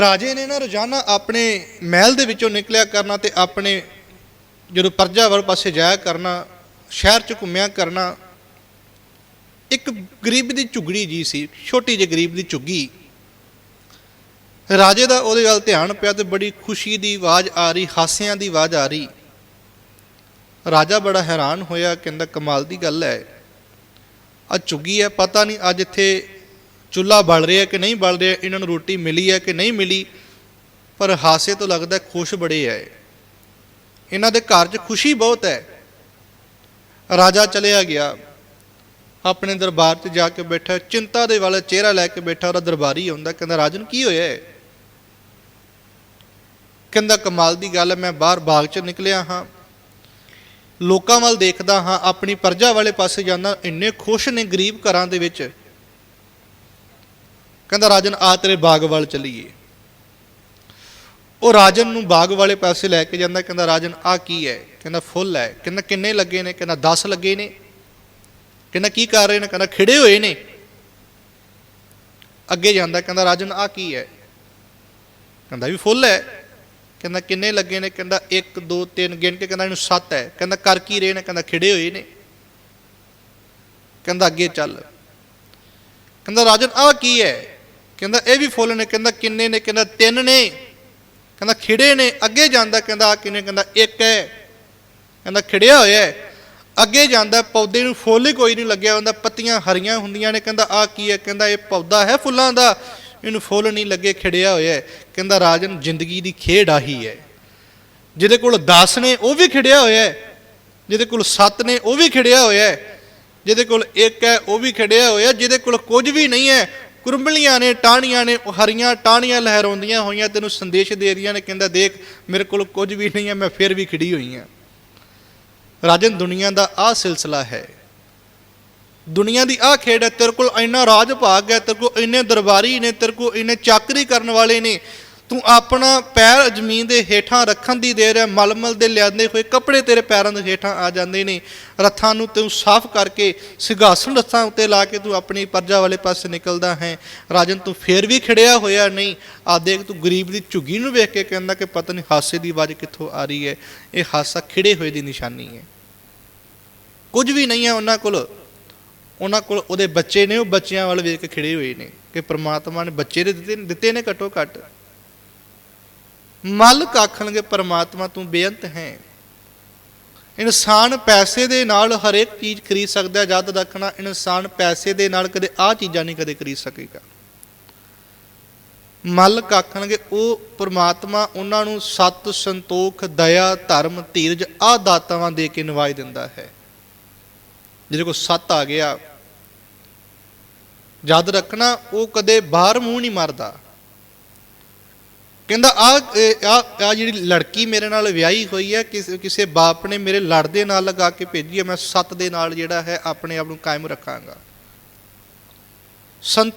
ਰਾਜੇ ਨੇ ਨਾ ਰੋਜ਼ਾਨਾ ਆਪਣੇ ਮਹਿਲ ਦੇ ਵਿੱਚੋਂ ਨਿਕਲਿਆ ਕਰਨਾ ਤੇ ਆਪਣੇ ਜਦੋਂ ਪਰਜਾ ਵੱਲ ਪਾਸੇ ਜਾਇਆ ਕਰਨਾ, ਸ਼ਹਿਰ ਚ ਘੁੰਮਿਆ ਕਰਨਾ, ਇੱਕ ਗਰੀਬ ਦੀ ਝੁਗੜੀ ਜੀ ਸੀ, ਛੋਟੀ ਜਿਹੀ ਗਰੀਬ ਦੀ ਝੁੱਗੀ। ਰਾਜੇ ਦਾ ਉਹਦੇ ਵੱਲ ਧਿਆਨ ਪਿਆ ਤੇ ਬੜੀ ਖੁਸ਼ੀ ਦੀ ਆਵਾਜ਼ ਆ ਰਹੀ, ਹਾਸਿਆਂ ਦੀ ਆਵਾਜ਼ ਆ ਰਹੀ। ਰਾਜਾ ਬੜਾ ਹੈਰਾਨ ਹੋਇਆ, ਕਹਿੰਦਾ ਕਮਾਲ ਦੀ ਗੱਲ ਹੈ। ਆ ਝੁੱਗੀ ਹੈ, ਪਤਾ ਨਹੀਂ ਅੱਜ ਇੱਥੇ ਚੁੱਲ੍ਹਾ ਬਲ ਰਿਹਾ ਕਿ ਨਹੀਂ ਬਲ ਰਿਹਾ, ਇਹਨਾਂ ਨੂੰ ਰੋਟੀ ਮਿਲੀ ਹੈ ਕਿ ਨਹੀਂ ਮਿਲੀ, ਪਰ ਹਾਸੇ ਤੋਂ ਲੱਗਦਾ ਖੁਸ਼ ਬੜੇ ਹੈ ਇਹਨਾਂ ਦੇ ਘਰ 'ਚ ਖੁਸ਼ੀ ਬਹੁਤ ਹੈ। ਰਾਜਾ ਚਲਿਆ ਗਿਆ। ਆਪਣੇ ਦਰਬਾਰ 'ਚ ਜਾ ਕੇ ਬੈਠਾ, ਚਿੰਤਾ ਦੇ ਵਾਲਾ ਚਿਹਰਾ ਲੈ ਕੇ ਬੈਠਾ, ਉਹਦਾ ਦਰਬਾਰੀ ਆਉਂਦਾ, ਕਹਿੰਦਾ, ਰਾਜਨ, ਕੀ ਹੋਇਆ ਹੈ? ਕਹਿੰਦਾ, ਕਮਾਲ ਦੀ ਗੱਲ ਹੈ, ਮੈਂ ਬਾਹਰ ਬਾਗ 'ਚ ਨਿਕਲਿਆ ਹਾਂ। ਲੋਕਾਂ ਵੱਲ ਦੇਖਦਾ ਹਾਂ, ਆਪਣੀ ਪਰਜਾ ਵਾਲੇ ਪਾਸੇ ਜਾਂਦਾ, ਇੰਨੇ ਖੁਸ਼ ਨੇ ਗਰੀਬ ਘਰਾਂ ਦੇ ਵਿੱਚ। ਕਹਿੰਦਾ, ਰਾਜਨ, ਆ ਤੇਰੇ ਬਾਗ ਵੱਲ ਚਲੀਏ। ਉਹ ਰਾਜਨ ਨੂੰ ਬਾਗ ਵਾਲੇ ਪਾਸੇ ਲੈ ਕੇ ਜਾਂਦਾ, ਕਹਿੰਦਾ, ਰਾਜਨ, ਆ ਕੀ ਹੈ? ਕਹਿੰਦਾ, ਫੁੱਲ ਹੈ। ਕਹਿੰਦਾ, ਕਿੰਨੇ ਲੱਗੇ ਨੇ? ਕਹਿੰਦਾ 10 ਲੱਗੇ ਨੇ। ਕਹਿੰਦਾ, ਕੀ ਕਰ ਰਹੇ ਨੇ? ਕਹਿੰਦਾ, ਖਿੜੇ ਹੋਏ ਨੇ। ਅੱਗੇ ਜਾਂਦਾ, ਕਹਿੰਦਾ, ਰਾਜਨ, ਆ ਕੀ ਹੈ? ਕਹਿੰਦਾ ਵੀ ਫੁੱਲ ਹੈ। ਕਹਿੰਦਾ, ਕਿੰਨੇ ਲੱਗੇ ਨੇ? ਕਹਿੰਦਾ 1 2 3 ਗਿਣ ਕੇ। ਕਹਿੰਦਾ, ਇਹਨੂੰ 7 ਹੈ। ਕਹਿੰਦਾ, ਕਰ ਕੀ ਰਹੇ ਨੇ? ਕਹਿੰਦਾ, ਖਿੜੇ ਹੋਏ ਨੇ। ਕਹਿੰਦਾ, ਅੱਗੇ ਚੱਲ। ਕਹਿੰਦਾ, ਰਾਜਨ, ਆ ਕੀ ਹੈ? ਕਹਿੰਦਾ, ਇਹ ਵੀ ਫੁੱਲ ਨੇ, ਕਹਿੰਦਾ ਕਿੰਨੇ ਨੇ, ਕਹਿੰਦਾ ਤਿੰਨ ਨੇ, ਕਹਿੰਦਾ ਖਿੜੇ ਨੇ, ਅੱਗੇ ਜਾਂਦਾ, ਕਹਿੰਦਾ ਆ ਕਿੰਨੇ, ਕਹਿੰਦਾ ਇੱਕ ਹੈ, ਕਹਿੰਦਾ ਖਿੜਿਆ ਹੋਇਆ ਹੈ, ਅੱਗੇ ਜਾਂਦਾ, ਪੌਦੇ ਨੂੰ ਫੁੱਲ ਹੀ ਕੋਈ ਨਹੀਂ ਲੱਗਿਆ ਹੁੰਦਾ, ਪੱਤੀਆਂ ਹਰੀਆਂ ਹੁੰਦੀਆਂ ਨੇ, ਕਹਿੰਦਾ ਆ ਕੀ ਹੈ, ਕਹਿੰਦਾ ਇਹ ਪੌਦਾ ਹੈ ਫੁੱਲਾਂ ਦਾ, ਇਹਨੂੰ ਫੁੱਲ ਨਹੀਂ ਲੱਗੇ, ਖਿੜਿਆ ਹੋਇਆ ਹੈ, ਕਹਿੰਦਾ ਰਾਜਨ ਜ਼ਿੰਦਗੀ ਦੀ ਖੇਡ ਆਹੀ ਹੈ, ਜਿਹਦੇ ਕੋਲ 10 ਨੇ, ਉਹ ਵੀ ਖਿੜਿਆ ਹੋਇਆ ਹੈ, ਜਿਹਦੇ ਕੋਲ 7 ਨੇ, ਉਹ ਵੀ ਖਿੜਿਆ ਹੋਇਆ ਹੈ, ਜਿਹਦੇ ਕੋਲ ਇੱਕ ਹੈ, ਉਹ ਵੀ ਖਿੜਿਆ ਹੋਇਆ ਜਿਹਦੇ ਕੋਲ ਕੁਝ ਵੀ ਨਹੀਂ ਹੈ ਕੁਰੰਬਲੀਆਂ ਨੇ, ਟਾਹਣੀਆਂ ਨੇ, ਉਹ ਹਰੀਆਂ ਟਾਹਣੀਆਂ ਲਹਿਰਾਉਂਦੀਆਂ ਹੋਈਆਂ, ਤੈਨੂੰ ਸੰਦੇਸ਼ ਦੇ ਰਹੀਆਂ ਨੇ, ਕਹਿੰਦਾ ਦੇਖ, ਮੇਰੇ ਕੋਲ ਕੁਝ ਵੀ ਨਹੀਂ ਹੈ, ਮੈਂ ਫਿਰ ਵੀ ਖਿੜੀ ਹੋਈ ਹਾਂ। ਰਾਜਨ, ਦੁਨੀਆ ਦਾ ਆਹ ਸਿਲਸਿਲਾ ਹੈ। ਦੁਨੀਆ ਦੀ ਆਹ ਖੇਡ ਹੈ, ਤੇਰੇ ਕੋਲ ਇੰਨਾ ਰਾਜ ਭਾਗ ਹੈ, ਤੇਰੇ ਕੋਲ ਇੰਨੇ ਦਰਬਾਰੀ ਨੇ, ਤੇਰੇ ਕੋਲ ਇੰਨੇ ਚਾਕਰੀ ਕਰਨ ਵਾਲੇ ਨੇ ਤੂੰ ਆਪਣਾ ਪੈਰ ਜ਼ਮੀਨ ਦੇ ਹੇਠਾਂ ਰੱਖਣ ਦੀ ਦੇਰ ਹੈ, ਮਲਮਲ ਦੇ ਲਿਆਂਦੇ ਹੋਏ ਕੱਪੜੇ ਤੇਰੇ ਪੈਰਾਂ ਦੇ ਹੇਠਾਂ ਆ ਜਾਂਦੇ ਨੇ। ਰੱਥਾਂ ਨੂੰ ਤੂੰ ਸਾਫ਼ ਕਰਕੇ ਸਿੰਘਾਸਨ ਰੱਥਾਂ ਉੱਤੇ ਲਾ ਕੇ ਤੂੰ ਆਪਣੀ ਪਰਜਾ ਵਾਲੇ ਪਾਸੇ ਨਿਕਲਦਾ ਹੈ। ਰਾਜਨ, ਤੂੰ ਫੇਰ ਵੀ ਖੜਿਆ ਹੋਇਆ ਨਹੀਂ। ਆ ਦੇਖ, ਤੂੰ ਗਰੀਬ ਦੀ ਝੁੱਗੀ ਨੂੰ ਵੇਖ ਕੇ ਕਹਿੰਦਾ ਕਿ ਪਤਾ ਨਹੀਂ ਹਾਸੇ ਦੀ ਆਵਾਜ਼ ਕਿੱਥੋਂ ਆ ਰਹੀ ਹੈ? ਇਹ ਹਾਸਾ ਖਿੜੇ ਹੋਏ ਦੀ ਨਿਸ਼ਾਨੀ ਹੈ। ਕੁਝ ਵੀ ਨਹੀਂ ਹੈ ਉਹਨਾਂ ਕੋਲ। ਉਹਨਾਂ ਕੋਲ ਉਹਦੇ ਬੱਚੇ ਨੇ, ਉਹ ਬੱਚਿਆਂ ਵੱਲ ਵੇਖ ਕੇ ਖਿੜੇ ਹੋਏ ਨੇ ਕਿ ਪ੍ਰਮਾਤਮਾ ਨੇ ਬੱਚੇ ਦੇ ਦਿੱਤੇ ਦਿੱਤੇ ਨੇ ਘਟੋ ਘੱਟ। ਮਲ ਆਖਣਗੇ, ਪਰਮਾਤਮਾ, ਤੂੰ ਬੇਅੰਤ ਹੈ। ਇਨਸਾਨ ਪੈਸੇ ਦੇ ਨਾਲ ਹਰੇਕ ਚੀਜ਼ ਖਰੀਦ ਸਕਦਾ ਹੈ ਜਦ ਰੱਖਣਾ, ਇਨਸਾਨ ਪੈਸੇ ਦੇ ਨਾਲ ਕਦੇ ਆਹ ਚੀਜ਼ਾਂ ਨਹੀਂ ਕਦੇ ਖਰੀਦ ਸਕੇਗਾ। ਮਲ ਕਾਖਣਗੇ ਉਹ ਪ੍ਰਮਾਤਮਾ ਉਹਨਾਂ ਨੂੰ ਸਤ ਸੰਤੋਖ, ਦਇਆ, ਧਰਮ, ਧੀਰਜ ਆਹ ਦਾਤਾਵਾਂ ਦੇ ਕੇ ਨਿਵਾਜ ਦਿੰਦਾ ਹੈ। ਜਿਹਦੇ ਕੋਲ ਸੱਤ ਆ ਗਿਆ। ਯਾਦ ਰੱਖਣਾ, ਉਹ ਕਦੇ ਬਾਹਰ ਮੂੰਹ ਨਹੀਂ ਮਾਰਦਾ। ਕਹਿੰਦਾ ਆ ਆ ਆ ਜਿਹੜੀ ਲੜਕੀ ਮੇਰੇ ਨਾਲ ਵਿਆਹੀ ਹੋਈ ਹੈ, ਕਿਸੇ ਕਿਸੇ ਬਾਪ ਨੇ ਮੇਰੇ ਲੜ ਦੇ ਨਾਲ ਲਗਾ ਕੇ ਭੇਜੀ ਹੈ, ਮੈਂ ਸੱਤ ਦੇ ਨਾਲ ਜਿਹੜਾ ਹੈ, ਆਪਣੇ ਆਪ ਨੂੰ ਕਾਇਮ ਰੱਖਾਂਗਾ। ਸੰਤੋ